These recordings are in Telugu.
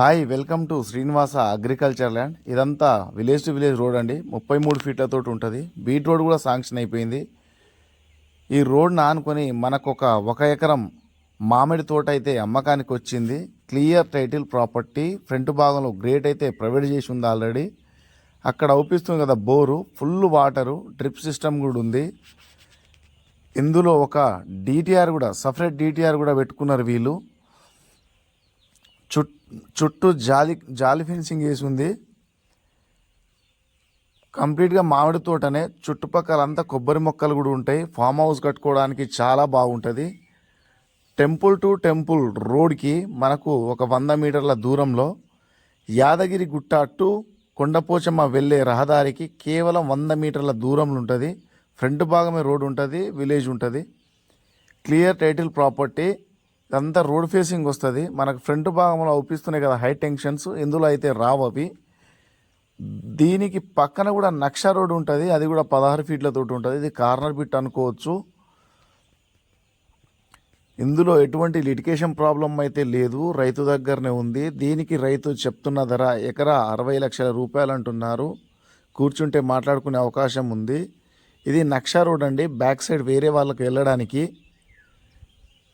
Hi welcome to Srinivasa agriculture land. ఇదంతా విలేజ్ టు విలేజ్ రోడ్ అండి. ముప్పై మూడు ఫీట్లతో ఉంటుంది. బీట్ రోడ్ కూడా శాంక్షన్ అయిపోయింది. ఈ రోడ్ని ఆనుకొని మనకు ఒక ఒక ఎకరం మామిడి తోట అయితే అమ్మకానికి వచ్చింది. క్లియర్ టైటిల్ ప్రాపర్టీ ఫ్రంట్ భాగంలో గ్రేట్ అయితే ప్రొవైడ్ చేసి ఉంది ఆల్రెడీ. అక్కడ అవుపిస్తుంది కదా bore full water drip system కూడా ఉంది. ఇందులో ఒక డిటిఆర్ కూడా సపరేట్ డిటిఆర్ కూడా పెట్టుకున్నారు వీళ్ళు. చుట్ చుట్టూ జాలి జాలి ఫెన్సింగ్ వేసి ఉంది కంప్లీట్గా మామిడి తోటనే చుట్టుపక్కల అంతా కొబ్బరి మొక్కలు కూడా ఉంటాయి. ఫామ్ హౌస్ కట్టుకోవడానికి చాలా బాగుంటుంది. టెంపుల్ టు టెంపుల్ రోడ్కి మనకు ఒక వంద మీటర్ల దూరంలో యాదగిరి గుట్ట టు కొండపోచమ్మ వెళ్ళే రహదారికి కేవలం వంద మీటర్ల దూరంలో ఉంటుంది. ఫ్రంట్ భాగమే రోడ్ ఉంటుంది విలేజ్ ఉంటుంది. క్లియర్ టైటిల్ ప్రాపర్టీ ఇదంతా రోడ్ ఫేసింగ్ వస్తుంది. మనకు ఫ్రంట్ భాగంలో అవుపిస్తున్నాయి కదా హై టెన్షన్స్ ఇందులో అయితే రావు అవి. దీనికి పక్కన కూడా నక్ష రోడ్ ఉంటుంది అది కూడా పదహారు ఫీట్లతో ఉంటుంది. ఇది కార్నర్ బిట్ అనుకోవచ్చు. ఇందులో ఎటువంటి లిటికేషన్ ప్రాబ్లం అయితే లేదు రైతు దగ్గరనే ఉంది. దీనికి రైతు చెప్తున్న ధర ఎకరా అరవై లక్షల రూపాయలు అంటున్నారు. కూర్చుంటే మాట్లాడుకునే అవకాశం ఉంది. ఇది నక్షా రోడ్ అండి. బ్యాక్ సైడ్ వేరే వాళ్ళకి వెళ్ళడానికి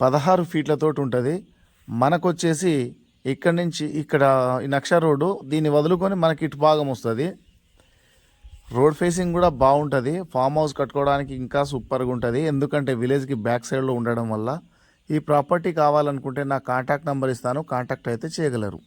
పదహారు ఫీట్లతోటి ఉంటుంది మనకు వచ్చేసి ఇక్కడి నుంచి ఇక్కడ ఈ నక్షా రోడ్డు దీన్ని వదులుకొని మనకి ఇటు భాగం వస్తుంది. రోడ్ ఫేసింగ్ కూడా బాగుంటుంది. ఫామ్ హౌస్ కట్టుకోవడానికి ఇంకా సూపర్గా ఉంటుంది ఎందుకంటే విలేజ్కి బ్యాక్ సైడ్లో ఉండడం వల్ల ఈ ప్రాపర్టీ కావాలనుకుంటే నా కాంటాక్ట్ నెంబర్ ఇస్తాను. కాంటాక్ట్ అయితే చేయగలరు.